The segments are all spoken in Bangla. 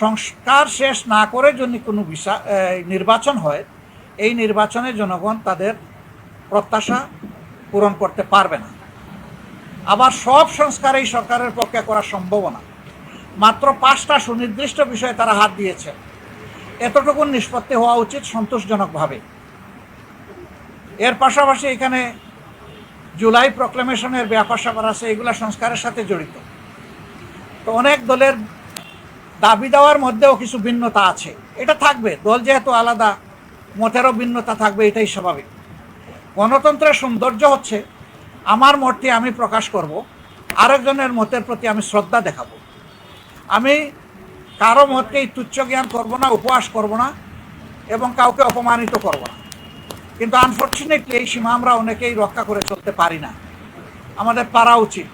সংস্কার শেষ না করে যদি কোনো নির্বাচন হয়, এই নির্বাচনে জনগণ তাদের প্রত্যাশা পূরণ করতে পারবে না। আবার সব সংস্কার এই সরকারের পক্ষে করা সম্ভব না। মাত্র পাঁচটা সুনির্দিষ্ট বিষয়ে তারা হাত দিয়েছে। এতটুকু নিষ্পত্তি হওয়া উচিত সন্তোষজনকভাবে। এর পাশাপাশি এখানে জুলাই প্রক্লেমেশনের ব্যাপার স্যাপার আছে, এগুলো সংস্কারের সাথে জড়িত। তো অনেক দলের দাবি দেওয়ার মধ্যেও কিছু ভিন্নতা আছে। এটা থাকবে, দল যেহেতু আলাদা, মতেরও ভিন্নতা থাকবে, এটাই স্বাভাবিক। গণতন্ত্রের সৌন্দর্য হচ্ছে, আমার মতটি আমি প্রকাশ করব, আরেকজনের মতের প্রতি আমি শ্রদ্ধা দেখাব। আমি কারও মতকেই তুচ্ছ জ্ঞান করব না, উপহাস করব না, এবং কাউকে অপমানিত করব না। কিন্তু আনফর্চুনেটলি এই সীমা আমরা অনেকেই রক্ষা করে চলতে পারি না। আমাদের পারা উচিত।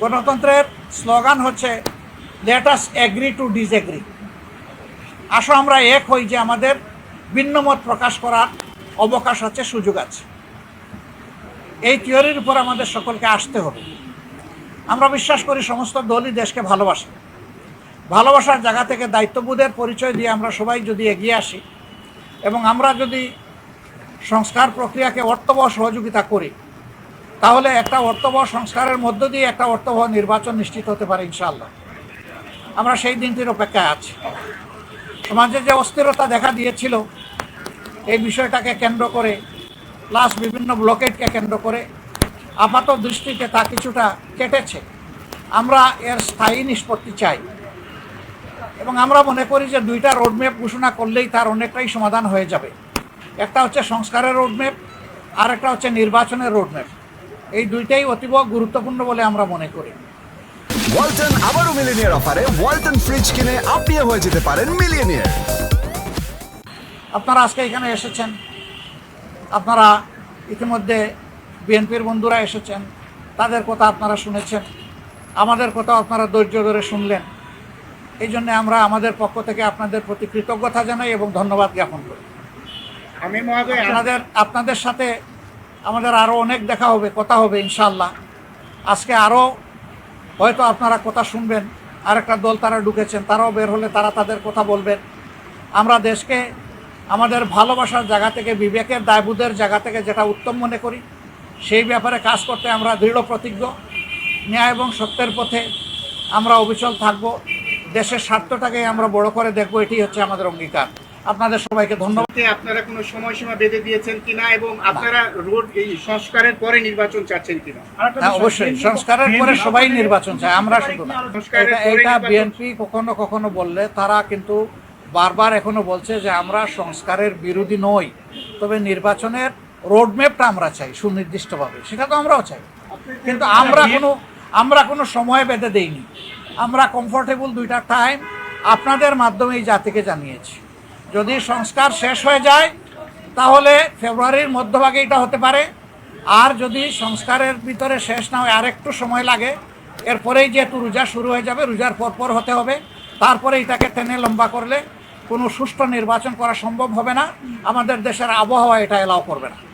গণতন্ত্রের স্লোগান হচ্ছে let us agree to disagree আসো আমরা এক হই যে আমাদের ভিন্নমত প্রকাশ করার অবকাশ আছে সুযোগ আছে। এই থিওরির উপর আমাদের সকলকে আসতে হবে। আমরা বিশ্বাস করি সমস্ত দলই দেশকে ভালোবাসে। ভালোবাসার জায়গা থেকে দায়িত্ববোধের পরিচয় দিয়ে আমরা সবাই যদি এগিয়ে আসি এবং আমরা যদি সংস্কার প্রক্রিয়াকে অর্থবহ সহযোগিতা করি, তাহলে একটা অর্থবহ সংস্কারের মধ্য দিয়ে একটা অর্থবহ নির্বাচন নিশ্চিত হতে পারে ইনশাআল্লাহ। আমরা সেই দিনটির অপেক্ষায় আছি। সমাজে যে অস্থিরতা দেখা দিয়েছিল, এই বিষয়টাকে কেন্দ্র করে প্লাস বিভিন্ন ব্লকেটকে কেন্দ্র করে আপাত দৃষ্টিতে তা কিছুটা কেটেছে। আমরা এর স্থায়ী নিষ্পত্তি চাই। এবং আমরা মনে করি যে দুইটা রোডম্যাপ ঘোষণা করলেই তার অনেকটাই সমাধান হয়ে যাবে। একটা হচ্ছে সংস্কারের রোডম্যাপ আর একটা হচ্ছে নির্বাচনের রোডম্যাপ এই দুইটাই অতীব গুরুত্বপূর্ণ বলে আমরা মনে করি। ওয়ালটন আবারও মিলিনিয়ার অফারে ওয়ালটন ফ্রিজ কিনে আপনিও হয়ে যেতে পারেন মিলিয়নিয়ার। আপনারা আজকে এখানে এসেছেন। আপনারা ইতিমধ্যে বিএনপির বন্ধুরা এসেছেন। তাদের কথা আপনারা শুনেছেন। আমাদের কথা আপনারা ধৈর্য ধরে শুনলেন। এই জন্য আমরা আমাদের পক্ষ থেকে আপনাদের প্রতি কৃতজ্ঞতা জানাই এবং ধন্যবাদ জ্ঞাপন করি। আমি মহোদয় আপনাদের আপনাদের সাথে আমাদের আরও অনেক দেখা হবে কথা হবে ইনশাল্লাহ আজকে আরও হয়তো আপনারা কথা শুনবেন, আরেকটা দল তারা ঢুকেছেন, তারাও বের হলে তারা তাদের কথা বলবেন। আমরা দেশকে, আমাদের ভালোবাসার জায়গা থেকে, বিবেকের দায়বোধের জায়গা থেকে যেটা উত্তম মনে করি, সেই ব্যাপারে কাজ করতে আমরা দৃঢ় প্রতিজ্ঞ। ন্যায় এবং সত্যের পথে আমরা অবিচল থাকব। দেশের স্বার্থটাকে আমরা বড় করে দেখব, এটি হচ্ছে আমাদের অঙ্গীকার। আপনাদের সবাইকে ধন্যবাদ। আপনারা কোনো সময়সীমা বেঁধে দিয়েছেন কিনা এবং আপনারা রোড এই সংস্কারের পরে নির্বাচন চাচ্ছেন কিনা? হ্যাঁ অবশ্যই। সংস্কারের পরে সবাই নির্বাচন চায়। আমরা শুধু না। এটা- বিএনপি কখনো কখনো বললে তারা কিন্তু বারবার এখনও বলছে যে আমরা সংস্কারের বিরোধী নই। তবে নির্বাচনের রোডম্যাপটা আমরা চাই সুনির্দিষ্টভাবে। সেটা তো আমরাও চাই। কিন্তু আমরা কোনো আমরা কোনো সময় বেঁধে দেইনি। আমরা কমফোর্টেবল দুইটা টাইম আপনাদের মাধ্যমে এই জাতিকে জানিয়েছি। যদি সংস্কার শেষ হয়ে যায়, তাহলে ফেব্রুয়ারির মধ্যভাগে এটা হতে পারে। আর যদি সংস্কারের ভিতরে শেষ না হয় আর একটু সময় লাগে, এরপরেই যেহেতু রোজা শুরু হয়ে যাবে, রোজার পর পর হতে হবে। তারপরে এটাকে টেনে লম্বা করলে কোনো সুষ্ঠু নির্বাচন করা সম্ভব হবে না। আমাদের দেশের আবহাওয়া এটা এলাও করবে না।